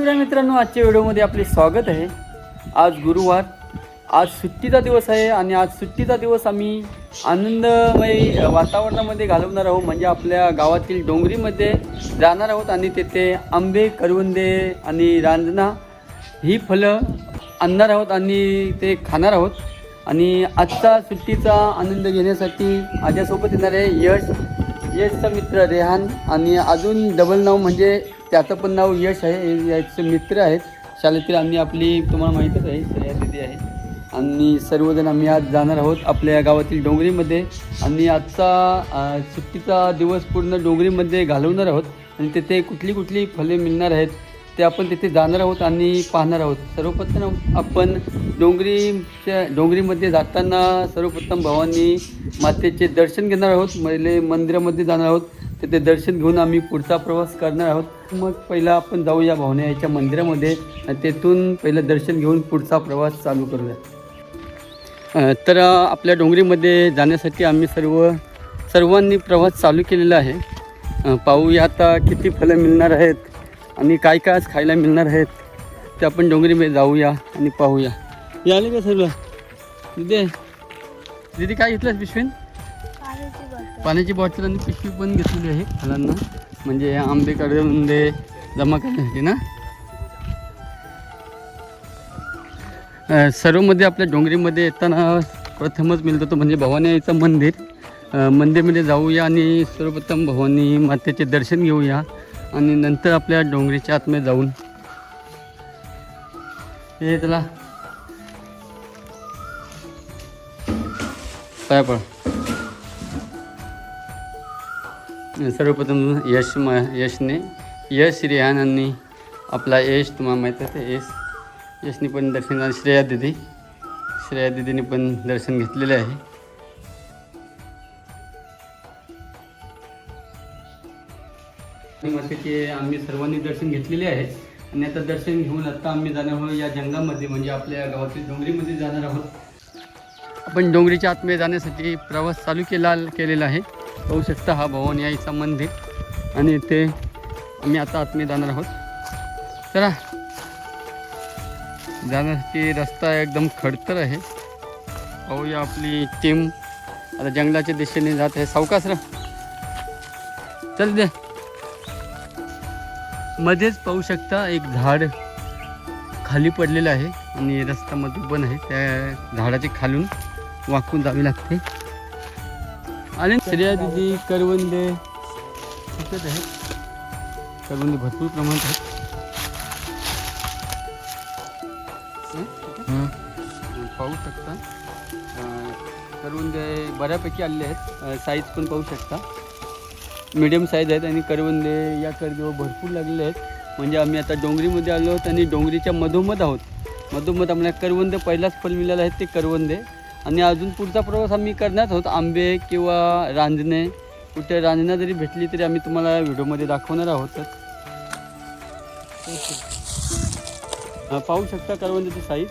शिवराय मित्रांनो आजच्या व्हिडिओमध्ये आपले स्वागत आहे. आज गुरुवार आज सुट्टीचा दिवस आहे आणि आज सुट्टीचा दिवस आम्ही आनंदमय वातावरणामध्ये घालवणार आहोत. म्हणजे आपल्या गावातील डोंगरीमध्ये जाणार आहोत आणि तेथे आंबे करवंदे आणि रांजना ही फळं आणणार आहोत आणि ते खाणार आहोत. आणि आजचा सुट्टीचा आनंद घेण्यासाठी माझ्यासोबत येणार आहे यश यशचा मित्र रेहान आणि अजून डबल नाव म्हणजे त्याचं पण नाव यश आहे याचे मित्र आहेत. शाळेतील आम्ही आपली तुम्हाला माहीतच आहे श्रेया आहे. आणि सर्वजण आम्ही आज जाणार आहोत आपल्या गावातील डोंगरीमध्ये. आणि आजचा सुट्टीचा दिवस पूर्ण डोंगरीमध्ये घालवणार आहोत. आणि तिथे कुठली कुठली फले मिळणार आहेत ते आपण तिथे जाणार आहोत आणि पाहणार आहोत. सर्वप्रथम आपण डोंगरीच्या डोंगरीमध्ये जाताना सर्वप्रथम भवानी मातेचे दर्शन घेणार आहोत. महिले मंदिरामध्ये जाणार आहोत. तिथे दर्शन घेऊन आम्ही पुढचा प्रवास करणार आहोत. मग पहिला आपण जाऊया भावने याच्या मंदिरामध्ये तेथून पहिलं दर्शन घेऊन पुढचा प्रवास चालू करूया. तर आपल्या डोंगरीमध्ये जाण्यासाठी आम्ही सर्व सर्वांनी प्रवास चालू केलेला आहे. पाहूया आता किती फळं मिळणार आहेत आणि काय काय आज खायला मिळणार आहेत ते आपण डोंगरीमध्ये जाऊया आणि पाहूया. याले आले का सर्व? दिदी दिदी काय घेतलंस पिशवीन पाण्याची बॉटल आणि पिशवी पण घेतलेली आहे फळांना म्हणजे आंबे कडे जमा करण्यासाठी ना? सर्वमध्ये आपल्या डोंगरीमध्ये येताना प्रथमच मिळतं तो म्हणजे भवानी मंदिर. मंदिरमध्ये जाऊया आणि सर्वप्रथम भवानी मातेचे दर्शन घेऊया आणि नंतर आपल्या डोंगरीच्या आतमध्ये जाऊन. हे त्याला पाय पड. सर्वप्रथम यश म यशने यश श्रेयानांनी आपला यश तुम्हाला माहीत आहे यश. यशने पण दर्शन श्रेया दिदी. श्रेया दिदीने पण दर्शन घेतलेले आहे. आणि की आम्ही सर्वांनी दर्शन घेतलेले आहे. आणि आता दर्शन घेऊन आत्ता आम्ही जाणार आहोत या जंगलामध्ये म्हणजे आपल्या गावातील डोंगरीमध्ये जाणार आहोत. आपण डोंगरीच्या आतमध्ये जाण्यासाठी प्रवास चालू केला केलेला आहे. पाहू शकता हा भवानी आईचा मंदिर आणि इथे आम्ही आता आतमध्ये जाणार आहोत. चला. जाण्यासाठी रस्ता एकदम खडतर आहे. पाहूया आपली टीम आता जंगलाच्या दिशेने जात आहे. सावकास र चल दे. मध्येच पाहू शकता एक झाड खाली पडलेलं आहे. आणि रस्ता मधून पण आहे. त्या झाडाचे खालून वाकून जावी लागते. आणि श्रेया दिदी करवंदे. दिसत आहे. करवंदे भरपूर प्रमाणात आहेत? पाहू शकता. करवंदे बऱ्यापैकी आलेले आहेत. साईज पण पाहू शकता. मीडियम साईज आहेत आणि करवंदे या करदेव भरपूर लागलेले आहेत. म्हणजे आम्ही आता डोंगरीमध्ये आलो आहोत आणि डोंगरीच्या मधोमध आहोत. मधोमध आम्हाला करवंदे पहिलाच फल मिळालं आहेत ते करवंदे. आणि अजून पुढचा प्रवास आम्ही करण्यात आहोत आंबे किंवा रांजणे. कुठे रांजना जरी भेटली तरी आम्ही तुम्हाला व्हिडिओमध्ये दाखवणार आहोत. पाहू शकता करवंद्याची साईज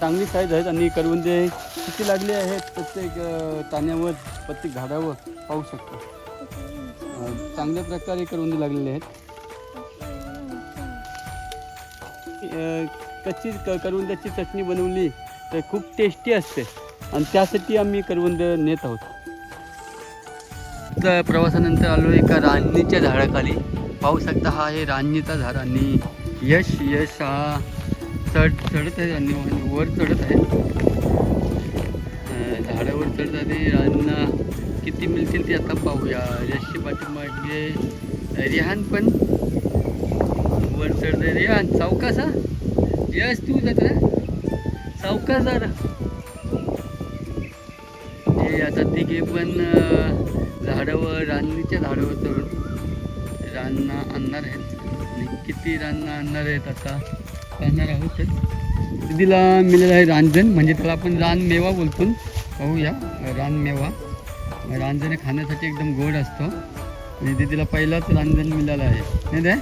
चांगली साईज आहेत आणि करवंदे किती लागले आहेत प्रत्येक ताण्यावर प्रत्येक झाडावर पाहू शकता. चांगल्या प्रकारे करवंदे लागलेले आहेत. कच्ची क करवंदाची चटणी बनवली तर खूप टेस्टी असते. आणि त्यासाठी आम्ही करवंद नेत आहोत. तर प्रवासानंतर आलो एका रांजणीच्या झाडाखाली. पाहू शकता हा आहे रांजणीचा झाड आणि यश यश हा चढ चढत आहे आणि वर चढत आहे. झाडावर चढत आहे रांजना किती मिळतील ते आता पाहूया. यशची पाठीमागे रिहान पण. वर चढत आहे रिहान चौकासा यश तू जात सावकाश जरा हे आता तिघे पण झाडावर राननीच्या झाडावर चढून रानना आणणार आहेत. आणि किती रानना आणणार आहेत आता पाहणार आहोत दिदीला मिळालं आहे रांजण म्हणजे त्याला आपण रानमेवा बोलतो. पाहूया रानमेवा रांजण हे खाण्यासाठी एकदम गोड असतो. आणि दिदीला पहिलाच रांजण मिळालं आहे. नाही.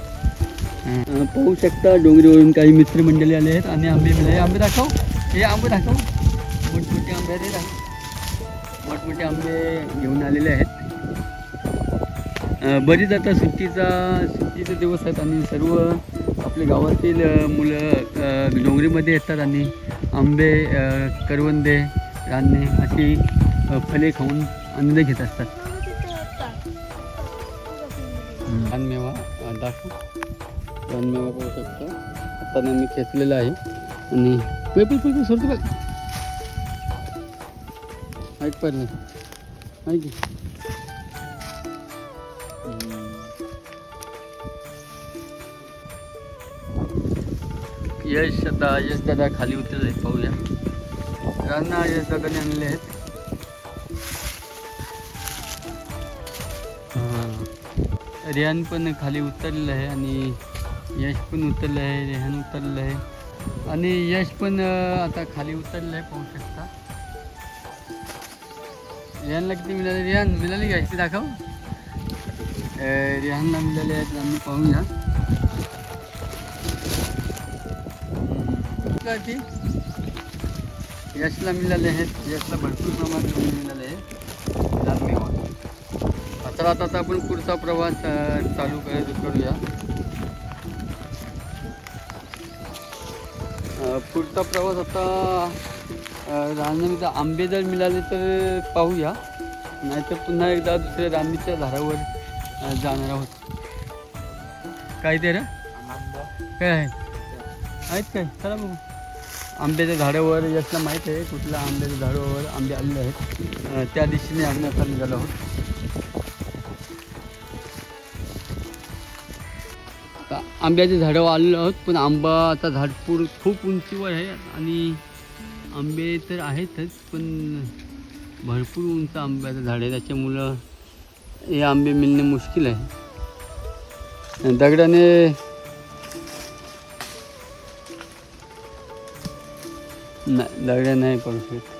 पाहू शकता डोंगरीवरून काही मित्रमंडळी आले आहेत आणि आंबे मिळाले. आंबे दाखव. हे आंबे दाखव. मोठमोठे आंबे हे दाखव. मोठमोठे आंबे घेऊन आलेले आहेत. बरीच आता सुट्टीचा सुट्टीचे दिवस आहेत आणि सर्व आपल्या गावातील मुलं डोंगरीमध्ये येतात आणि आंबे करवंदे रानणे अशी फळे खाऊन आनंद घेत असतात. रानमेवा अ, दाखव. रानमेवा पाहू शकता. आता मी खेचलेला आहे. आणि पेपर पेपर सोडतो बघ ऐक पाहिजे ऐक यश दादा यश दादा खाली उतरले पाहूया. त्यांना यश दादाने आणले आहेत. रियान पण खाली उतरलेलं आहे आणि यश पण उतरलं आहे रेहान उतरलं आहे आणि यश पण आता खाली उतरलं आहे पाहू शकता. रेहानला किती मिळाले? रेहान मिळाली का? किती दाखव. अं, रेहानला मिळाले आहेत आम्ही पाहूया का की यशला मिळाले आहेत यशला भरपूर प्रमाणात मिळाले आहे लालमेवा आता आता आपण पुढचा प्रवास चालू करत करूया. पुढचा प्रवास आता रानमीचा आंबे जर मिळाले तर पाहूया. नाहीतर पुन्हा एकदा दुसऱ्या रानमीच्या झाडावर जाणार आहोत. काय ते रे? काय आहे? आहेत काय? चला बघू. आंब्याच्या झाडावर यातला माहीत आहे कुठल्या आंब्याच्या झाडावर आंबे आलेले आहेत. त्या दिशेने आम्ही आता निघालो आहोत. आंब्याचे झाडं झाडावर आलेलो आहोत पण आंबाचा झाड पूर खूप उंचीवर आहे आणि आंबे तर आहेतच पण भरपूर उंच आंब्याचं झाड आहे. त्याच्यामुळं हे आंबे मिळणे मुश्किल आहे. दगडाने नाही दगड्या नाही पडू शकत.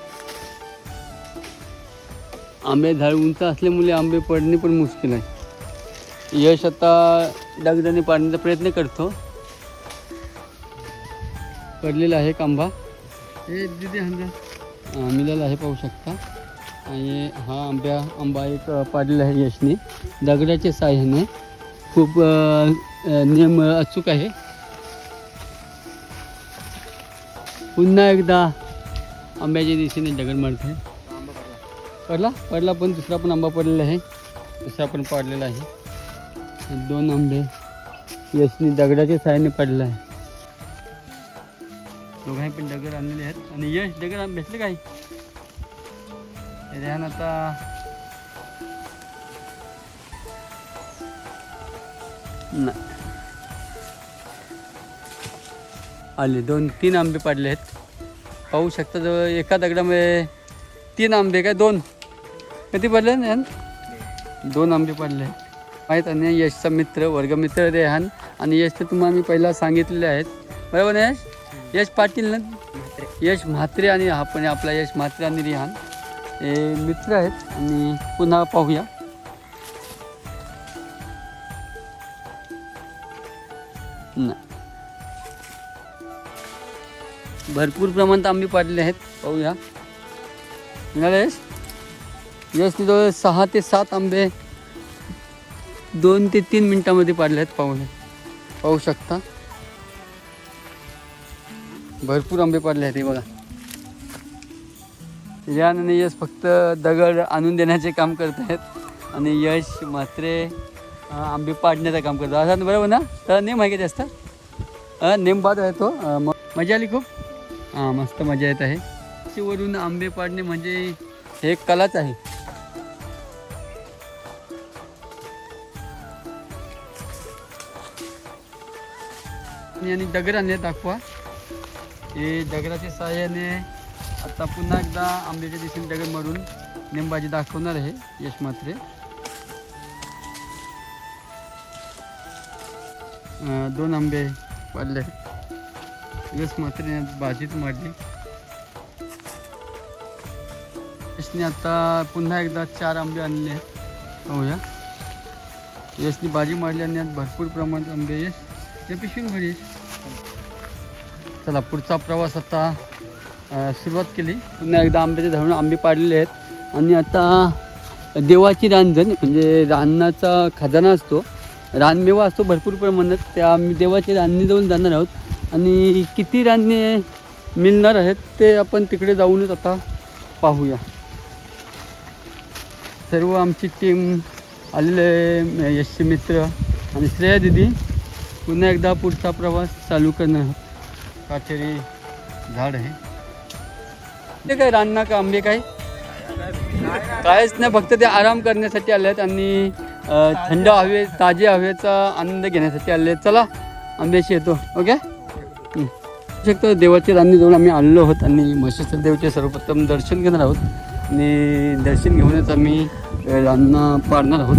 आंबे झाड उंच असल्यामुळे आंबे पडणे पण मुश्किल आहे. यश आता दगडाने पाडण्याचा प्रयत्न करतो. पडलेला आहे आंबा हे दिदी हंजा मिळाला आहे पाहू शकता. आणि हा आंब्या आंबा एक पाडलेला आहे यशने. दगडाच्या साह्याने खूप नियम अचूक आहे. पुन्हा एकदा आंब्याच्या दिशेने दगड मारते पडला? पडला पण दुसरा पण आंबा पडलेला आहे. दुसरा पण पाडलेला आहे. दोन आंबे. यशनी दगडाच्या सायने पडला आहे दोघांनी पण दगड आणलेले आहेत. आणि यश दगड भेटले काय? रेहान आता. नाही. आले दोन तीन आंबे पडले आहेत. पाहू शकता जवळ एका दगडामध्ये तीन आंबे काय दोन? किती पडले ना दोन आंबे पडले. आहेत माहीत आणि यशचा मित्र वर्गमित्र रेहान आणि यश तर तुम्हाला मी पहिला सांगितलेले आहेत. बरोबर ना यश? यश पाटील ना? यश म्हात्रे आणि हा पण आपला यश म्हात्रे आणि रिहान हे मित्र आहेत. आणि पुन्हा पाहूया. भरपूर प्रमाणात आंबे पाडले आहेत. पाहूया. यश? यश तिथं सहा ते सात आंबे दोन ते तीन मिनिटामध्ये पाडले आहेत पाहूया पाहू शकता. भरपूर आंबे पाडले आहेत हे बघा. रियान आणि यश फक्त दगड आणून देण्याचे काम करत आहेत. आणि यश मात्रे आंबे पाडण्याचं काम करतात. असं बरोबर ना? तर नेम आहे का जास्त? हां नेम बाद आहे तो. म- मजा आली खूप? हां मस्त मजा येत आहे. वरून आंबे पाडणे म्हणजे हे एक कलाच आहे. आणि आणि दगड आणले दाखवा. हे दगडाच्या सहाय्याने आता पुन्हा एकदा आंब्याच्या दिशेने दगड मारून नेमबाजी दाखवणार आहे यश मात्रे. दोन आंबे पडले यश मात्रे भाजीत मारली. यशने आता पुन्हा एकदा चार आंबे आणले पाहूया. यशनी भाजी मारली आणि भरपूर प्रमाणात आंबे यश या पिशवीन घरी चला पुढचा प्रवास आता सुरुवात केली. पुन्हा एकदा आंब्याचे धरून आंबे पाडलेले आहेत. आणि आता देवाची रांजण म्हणजे रानाचा खजाना असतो. रानमेवा असतो भरपूर प्रमाणात. त्या आम्ही देवाची रांधणी जाऊन जाणार आहोत. आणि किती रान्ने मिळणार आहेत ते आपण तिकडे जाऊनच आता पाहूया. सर्व आमची टीम आलेले यशचे मित्र आणि श्रेया दिदी पुन्हा एकदा पुढचा प्रवास चालू करणार आहोत. काचेरी झाड आहे. ते काय रानना का आंबे काय? कायच नाही फक्त ते आराम करण्यासाठी आले आहेत आणि थंड हवे ताजे हवेचा आनंद घेण्यासाठी आले आहेत. चला आंब्याशी येतो ओके? शकतो देवाची रान्नी जाऊन आम्ही आलेलो आहोत आणि महेश्वर देवचे सर्वप्रथम दर्शन घेणार आहोत. आणि दर्शन घेऊनच आम्ही रांना पाडणार आहोत.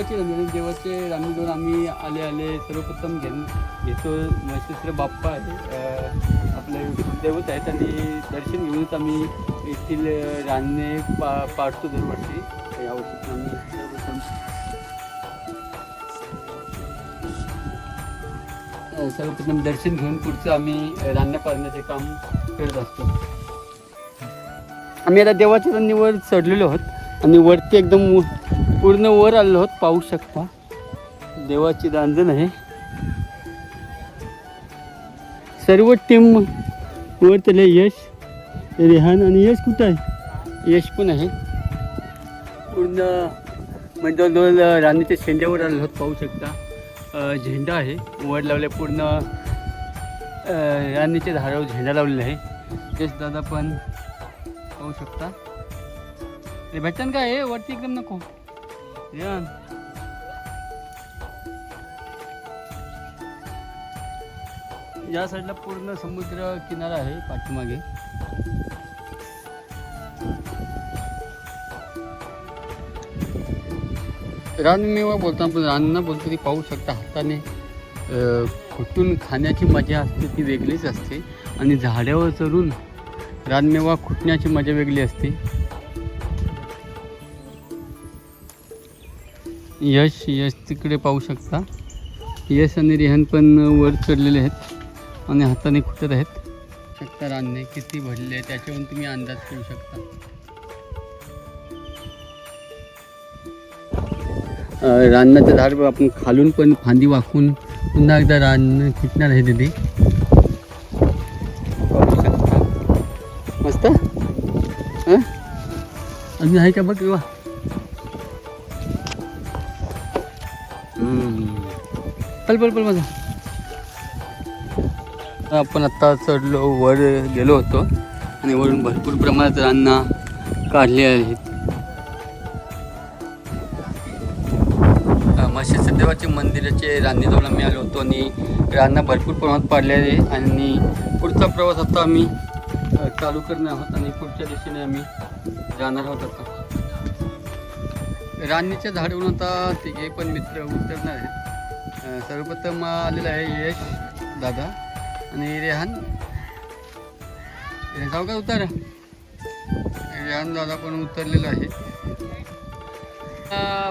देवाची रान्नी देवाचे आम्ही दोन आम्ही आले आले सर्वप्रथम घेऊन घेतो. महेशेश्वर बाप्पा आहे आपले देवत आहेत आणि दर्शन घेऊनच आम्ही येथील रान्ने पा पाडतो दरवर्षी. यावर्षी आम्ही सर्वप्रथम. सर्वप्रथम दर्शन घेऊन पुढचं आम्ही रान्या पाडण्याचे काम करत असतो. आम्ही आता देवाच्या रान्नीवर चढलेलो आहोत आणि वरती एकदम पूर्ण वर आलो आहोत पाहू शकता. देवाची रांजण आहे. सर्व टीम वर त्याला यश. रेहान आणि यश कुठं आहे? यश पण आहे. पूर्ण म्हणजे दोन राणीच्या शेंड्यावर आलो आहोत पाहू शकता. झेंडा आहे. वर लावले पूर्ण राणीच्या झाडावर झेंडा लावलेला आहे. यश दादा पण पाहू शकता. भेटन काय आहे वरती एकदम नको. Yan. या साईडला पूर्ण समुद्र किनारा आहे पाठीमागे. रानमेवा बोलता आपण रानना बोलतो ती पाहू शकता हाताने खुटून खाण्याची मजा असते ती वेगळीच असते. आणि झाडावर चढून रानमेवा खुटण्याची मजा वेगळी असते. यश यश तिकडे पाहू शकता. यश आणि रेहन पण वर चढलेले आहेत आणि हाताने खुटत आहेत. शकता रांधणे किती भरले आहे त्याच्यावरून तुम्ही अंदाज करू शकता. रांधण्याचं झाड आपण खालून पण फांदी वाकून पुन्हा एकदा रान खुटणार आहे तिथे मस्त? अजून आहे का बघ? वा. पल पल पल माझा. आपण आत्ता चढलो वर गेलो होतो आणि वरून भरपूर प्रमाणात रान्ना काढले आहेत. मशीद देवाचे मंदिराचे रान्नीजवळ आम्ही आलो होतो आणि रांना भरपूर प्रमाणात पाडले आहे आणि पुढचा प्रवास आता आम्ही चालू करणार आहोत आणि पुढच्या दिशेने आम्ही जाणार आहोत आता. रान्नीच्या झाडून आता तिघे पण मित्र उतरणार आहेत. सर्वप्रथम आलेलं आहे यश दादा आणि रेहान. सावकाश उतर. रेहान दादा पण उतरलेला आहे.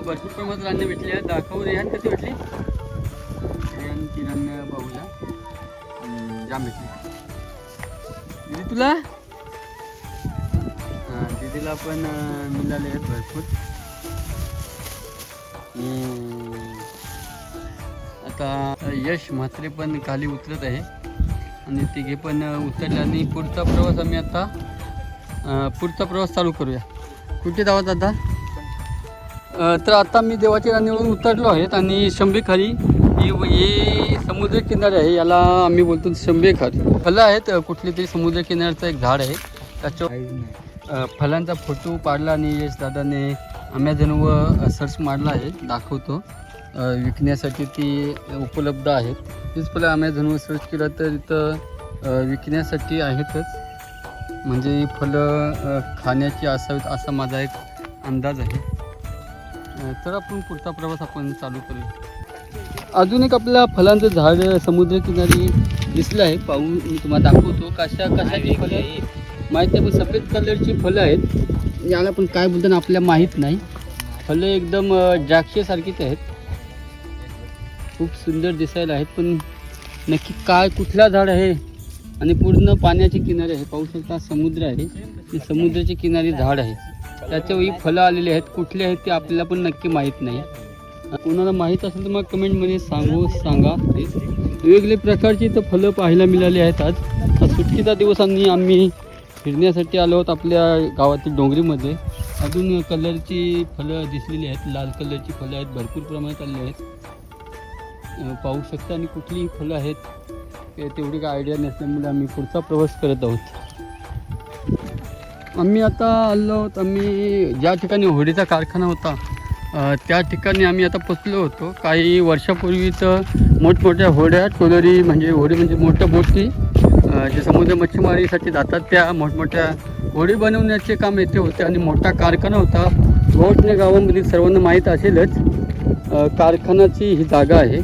भरपूर प्रमाणात रान्ने भेटली आहेत दाखवू रेहान कशी भेटली? रेहानची रान्न पाहूया. हम्म, जाम भेटली. दिदी तुला? दिदीला पण मिळाले आहेत भरपूर. आता यश म्हात्रे पण खाली उतरत आहे. आणि तिघे पण उतरले आणि पुढचा प्रवास आम्ही आता पुढचा प्रवास चालू करूया. कुठे जावं आता तर आता मी देवाच्या राणीवरून उतरलो आहेत आणि शंभेखाली ही हे समुद्र किनारे आहे. याला आम्ही बोलतो शंभेखार फलं आहेत कुठली तरी समुद्र किनाऱ्याचं एक झाड आहे. त्याच्या फलांचा फोटो पाडला आणि यश दादाने अमेझॉनवर सर्च मारला आहे दाखवतो. विकण्यासाठी ती उपलब्ध आहेत तीच फलं अमेझॉनवर सर्च केलं तर इथं विकण्यासाठी आहेतच. म्हणजे ही फलं खाण्याची असावीत असा माझा एक अंदाज आहे. तर आपण पुढचा प्रवास आपण चालू करू. अजून एक आपल्या फलांचं झाड समुद्रकिनारी दिसलं आहे. पाहून मी तुम्हाला दाखवतो. कशा कशाची फलं माहिती आहे पण सफेद कलरची फलं आहेत. याला पण काय बोलतात आपल्याला माहीत नाही. फलं एकदम द्राक्षेसारखीच आहेत. खूप सुंदर दिसायला आहेत पण नक्की काय कुठला झाड आहे? आणि पूर्ण पाण्याचे किनारे आहे. पाहू शकता समुद्र आहे. समुद्राचे किनारी झाड आहे. त्याच्यावेळी फळं आलेली आहेत. कुठली आहेत ते आपल्याला पण नक्की माहीत नाही. कोणाला माहीत असेल तर मग कमेंटमध्ये सांगू सांगा. वेगवेगळे प्रकारची इथं फळं पाहायला मिळाली आहेत आज. सुट्टीचा दिवस आम्ही फिरण्यासाठी आलो आहोत आपल्या गावातील डोंगरीमध्ये. अजून कलरची फळं दिसलेली आहेत लाल कलरची फळं आहेत भरपूर प्रमाणात आलेली आहेत. पाहू शकता आणि कुठलीही फळं आहेत तेवढी काय आयडिया नसल्यामुळे आम्ही पुढचा प्रवास करत आहोत. आम्ही आता आलो आहोत आम्ही ज्या ठिकाणी होडीचा कारखाना होता त्या ठिकाणी आम्ही आता पोचलो होतो. काही वर्षापूर्वी तर मोठमोठ्या होड्या टोलरी म्हणजे होडी म्हणजे मोठ्या बोटी जे समुद्र मच्छीमारीसाठी जातात त्या मोठमोठ्या होडी बनवण्याचे काम येथे होते आणि मोठा कारखाना होता. गोटणे गावामधील सर्वांना माहीत असेलच कारखान्याची ही जागा आहे.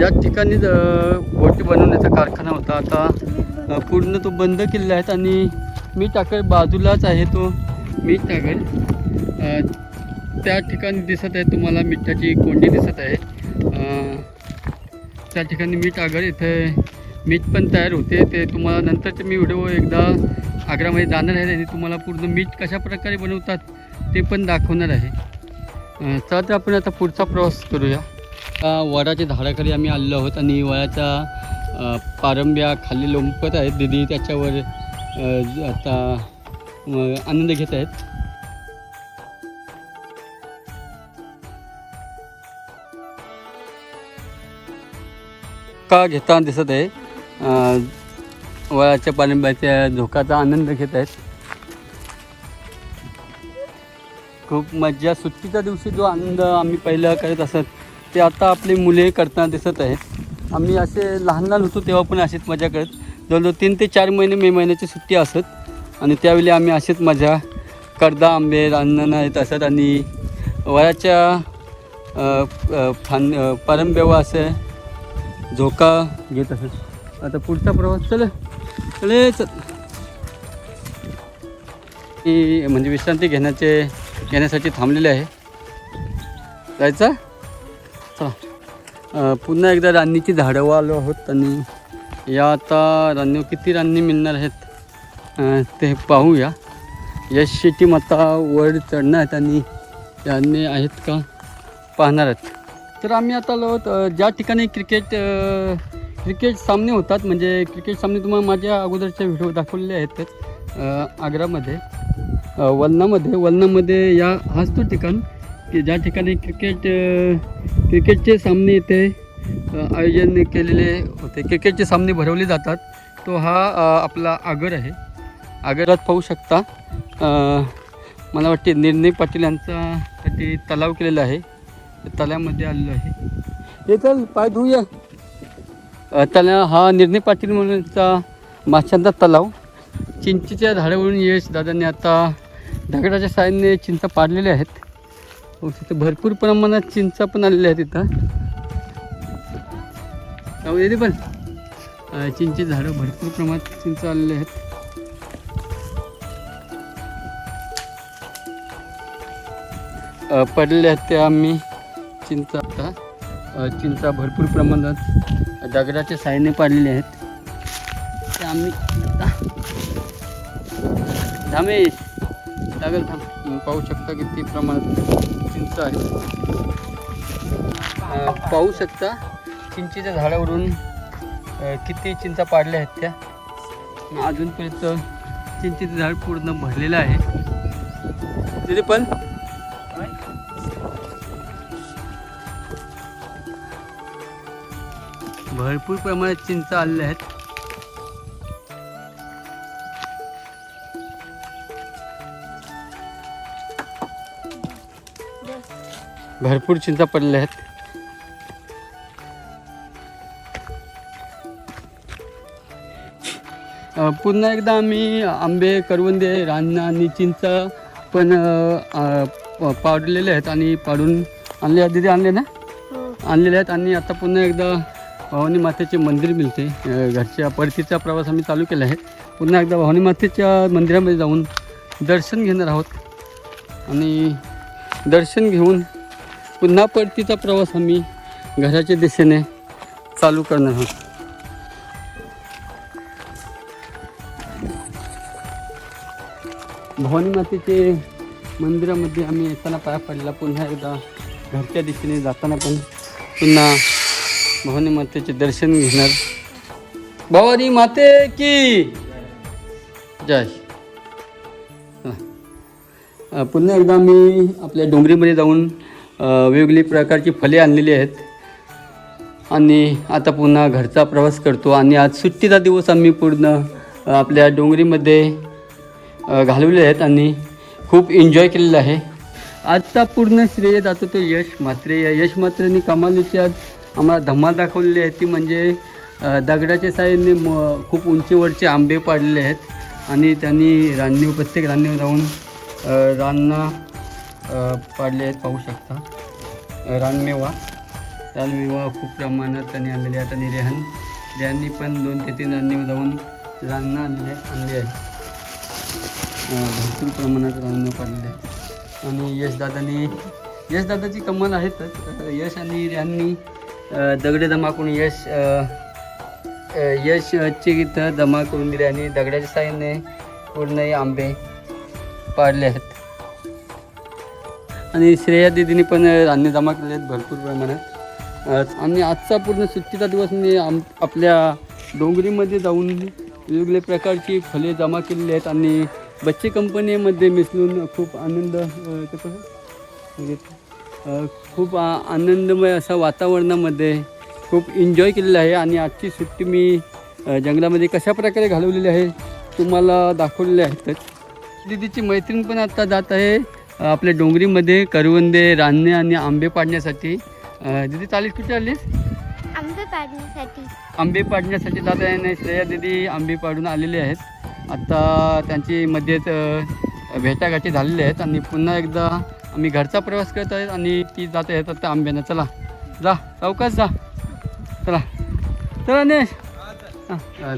या ठिकाणी बोटी बनवण्याचा कारखाना होता. आता पूर्ण तो बंद केलेला आहे आणि मी टाकेल बाजूलाच आहे तो मीठ टाकेल त्या ठिकाणी दिसत आहे तुम्हाला मिठाची कोंडी दिसत आहे. त्या ठिकाणी मीठ आगर इथे मीठ पण तयार होते ते तुम्हाला नंतरचे मी व्हिडिओ एकदा आग्रामध्ये जाणार आहे आणि तुम्हाला पूर्ण मीठ कशा प्रकारे बनवतात ते पण दाखवणार आहे. चला तर आपण आता पुढचा प्रवास करूया. आता वडाच्या झाडाखाली आम्ही आलेलो आहोत आणि वडाच्या पारंब्या खाली लोंबत आहेत. दिदी त्याच्यावर आता आनंद घेत आहेत. का घेताना दिसत आहे? वळाच्या वयाच्या पारंब्याच्या झोकाचा आनंद घेत आहेत. खूप मज्जा. सुट्टीच्या दिवशी जो आनंद आम्ही पहिला करत असत ते आता आपली मुले करताना दिसत आहेत. आम्ही असे लहान लहान होतो तेव्हा पण अशीच मजा करत. जवळजवळ तीन ते चार महिने मे महिन्याची सुट्टी असत आणि त्यावेळी आम्ही अशीच मजा कर्दा आंबे रांजणं येत असत आणि वयाच्या फान अ, पारंब्यावर झोका घेत असत. आता पुढचा प्रवास चल. चले चल. की म्हणजे विश्रांती घेण्याचे घेण्यासाठी थांबलेले आहे. जायचं? चला. पुन्हा एकदा रान्नीची झाडं आलो आहोत आणि या आता रान्नीवर किती रान्नी मिळणार आहेत ते पाहूया. यश शेटी माता वर चढणार आहेत आणि रान्नी आहेत का? पाहणार आहेत. तर आम्ही आता आलो ज्या ठिकाणी क्रिकेट क्रिकेट सामने होतात. म्हणजे क्रिकेट सामने तुम्हाला माझ्या अगोदरच्या व्हिडिओ दाखवलेले आहेत. आग्रामध्ये. वलनामध्ये. वलनामध्ये या हाच तो ठिकाण की ज्या ठिकाणी क्रिकेट क्रिकेटचे सामने इथे आयोजन केलेले होते. क्रिकेटचे सामने भरवले जातात. तो हा आपला आगर आहे. आगरात पाहू शकता. मला वाटते निर्णय पाटील यांचा तलाव केलेला आहे. तलावामध्ये आलेलो आहे. हे चल पाय धुऊया. तलाव हा निर्णय पाटील म्हणूनचा माशांचा तलाव. चिंचेच्या झाडावरून यश दादांनी आता दगडाच्या साह्याने चिंचा पाडलेल्या आहेत. तिथं भरपूर प्रमाणात चिंचा पण आलेल्या आहेत तिथं येते पण. चिंचे झाडं भरपूर प्रमाणात चिंच आलेले आहेत. पडलेले आहेत ते आम्ही चिंचा आता. चिंचा भरपूर प्रमाणात दगडाच्या साह्याने पाडलेले आहेत. ते आम्ही धामेश दगड थांब. पाहू शकता किती प्रमाणात चिंचा आहे. पाहू शकता चिंचेच्या झाडावरून किती चिंचा पाडल्या आहेत त्या. अजूनपर्यंत चिंचेचं झाड पूर्ण भरलेलं आहे. तरी पण? भरपूर प्रमाणात चिंच आलेल्या आहेत. भरपूर चिंचा पडलेल्या आहेत. पुन्हा एकदा आम्ही आंबे करवंदे रान आणि चिंच पण पाडलेले आहेत आणि पाडून आणले आहेत. दिदी आणले ना? आणलेले आहेत आणि आता पुन्हा एकदा भवानी मातेचे मंदिर मिळते. घरच्या परतीचा प्रवास आम्ही चालू केला आहे. पुन्हा एकदा भवानी मातेच्या मंदिरामध्ये जाऊन दर्शन घेणार आहोत. आणि दर्शन घेऊन पुन्हा परतीचा प्रवास आम्ही घराच्या दिशेने चालू करणार आहोत. भवानी मातेचे मंदिरामध्ये आम्ही येताना पाया पडला पुन्हा एकदा घरच्या दिशेने जाताना पण पुन्हा भवानी मातेचे दर्शन घेणार. भवानी माते की? जय. पुन्हा एकदा मी आपल्या डोंगरीमध्ये जाऊन वेगवेगळी प्रकारची फले आणलेली आहेत. आणि आता पुन्हा घरचा प्रवास करतो. आणि आज सुट्टीचा दिवस आम्ही पूर्ण आपल्या डोंगरीमध्ये घालवले आहेत आणि खूप एन्जॉय केलेलं आहे. आजचा पूर्ण श्रेय जातो तो यश मात्रे. या यश मात्रेने कमालीची आज आम्हाला धमाल दाखवलेली आहे. ती म्हणजे दगडाच्या साहाय्याने म खूप उंचीवरचे आंबे पाडलेले आहेत. आणि त्यांनी रान्नीव प्रत्येक रान्नीव जाऊन रानना पाडले आहेत. पाहू शकता. रानमेवा. रानमेवा खूप प्रमाणात त्यांनी आणलेले आहेत. आणि रेहान. रेहांनी पण दोन ते तीन रानमेवा जाऊन रानना आणले आणले आहेत. भरपूर प्रमाणात रानमेवा पाडलेले आहेत. आणि यशदादांनी यशदादाची कमाल आहेतच. यश आणि रेहांनी दगडे जमा करून यश यशची यशचे इथं जमा करून दिले आणि दगडाच्या साह्याने पूर्णही आंबे पाडले आहेत आणि श्रेया दिदीने पण धान्य जमा केले आहेत भरपूर प्रमाणात आणि आजचा पूर्ण सुट्टीचा दिवस मी आम आपल्या डोंगरीमध्ये जाऊन वेगवेगळ्या प्रकारची फळे जमा केलेली आहेत आणि बच्चे कंपनीमध्ये मिसळून खूप आनंद अ, कसं? खूप आ आनंदमय असा वातावरणामध्ये खूप एन्जॉय केलेलं आहे आणि आजची सुट्टी मी जंगलामध्ये कशा प्रकारे घालवलेली आहे तुम्हाला दाखवलेले आहेतच दीदीची मैत्रीण पण आता जात आहे आपल्या डोंगरीमध्ये करवंदे रान्ने आणि आंबे पाडण्यासाठी. दीदी चालेल कुठे आलीस आंबे पाडण्यासाठी. आंबे पाडण्यासाठी जात आहे आणि श्रेया दिदी आंबे पाडून आलेले आहेत. आता त्यांची मध्येच भेटागाठी झालेली आहेत आणि पुन्हा एकदा आम्ही घरचा प्रवास करत आहेत आणि ती जात आहेत तर आंब्यानं. चला जा चौकात जा. चला. चला ने हां.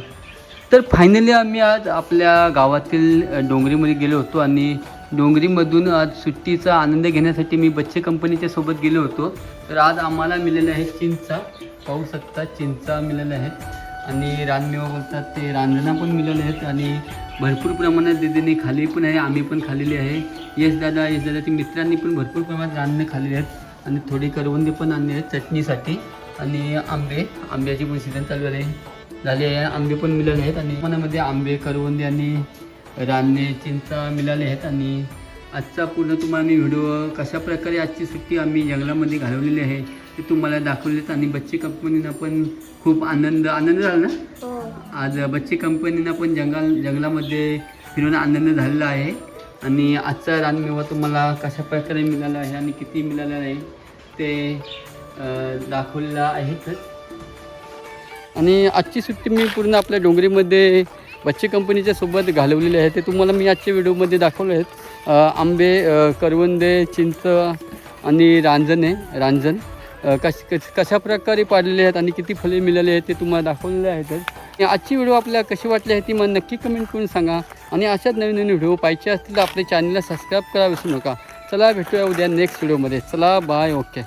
तर फायनली आम्ही आज आपल्या गावातील डोंगरीमध्ये गेलो होतो आणि डोंगरीमधून आज सुट्टीचा आनंद घेण्यासाठी मी बच्चे कंपनीच्या सोबत गेलो होतो. तर आज आम्हाला मिळालेलं आहे चिंचा पाहू शकता चिंचा मिळाल्या आहे. आणि रानमेवा बोलतात ते रांजना पण मिळाले आहेत आणि भरपूर प्रमाणात दिदीने खाली पण आहे आम्ही पण खाल्लेली आहे. यशदादा यशदादाच्या मित्रांनी पण भरपूर प्रमाणात रांजणं खाल्लेले आहेत आणि थोडी करवंदी पण आणली आहेत चटणीसाठी. आणि आंबे आंब्याची पण सीझन चालू आहे. झाले आहे आंबे पण मिळाले आहेत आणि मनामध्ये आंबे करवंदी आणि रानणे चिंचा मिळाले आहेत. आणि आजचा पूर्ण तुम्हाला मी व्हिडिओ कशा प्रकारे आजची सुट्टी आम्ही जंगलामध्ये घालवलेली आहे ते तुम्हाला दाखवलेत आणि बच्चे कंपनीनं पण खूप आनंद आनंद झाला ना? हो. आज बच्चे कंपनीनं पण जंगल जंगलामध्ये फिरून आनंद झालेला आहे. आणि आजचा रानमेवा तुम्हाला कशा प्रकारे मिळाला आहे आणि किती मिळाला आहे ते दाखवलेलं आहेच आणि आजची सुट्टी मी पूर्ण आपल्या डोंगरीमध्ये बच्चे कंपनीच्या सोबत घालवलेली आहे. ते तुम्हाला मी आजच्या व्हिडिओमध्ये दाखवले आहेत आंबे करवंदे चिंच आणि रांजणे रांजण. अ, कश कश कशा प्रकारे पाडलेले आहेत आणि किती फळे मिळाले आहेत ते तुम्हाला दाखवलेले आहेत. आजची व्हिडिओ आपल्याला कशी वाटली आहे ती मला नक्की कमेंट करून सांगा. आणि अशाच नवीन नवीन व्हिडिओ पाहिजे असतील तर आपल्या चॅनलला सबस्क्राईब करा विसरू नका. चला भेटूया उद्या नेक्स्ट व्हिडिओमध्ये. चला बाय ओके.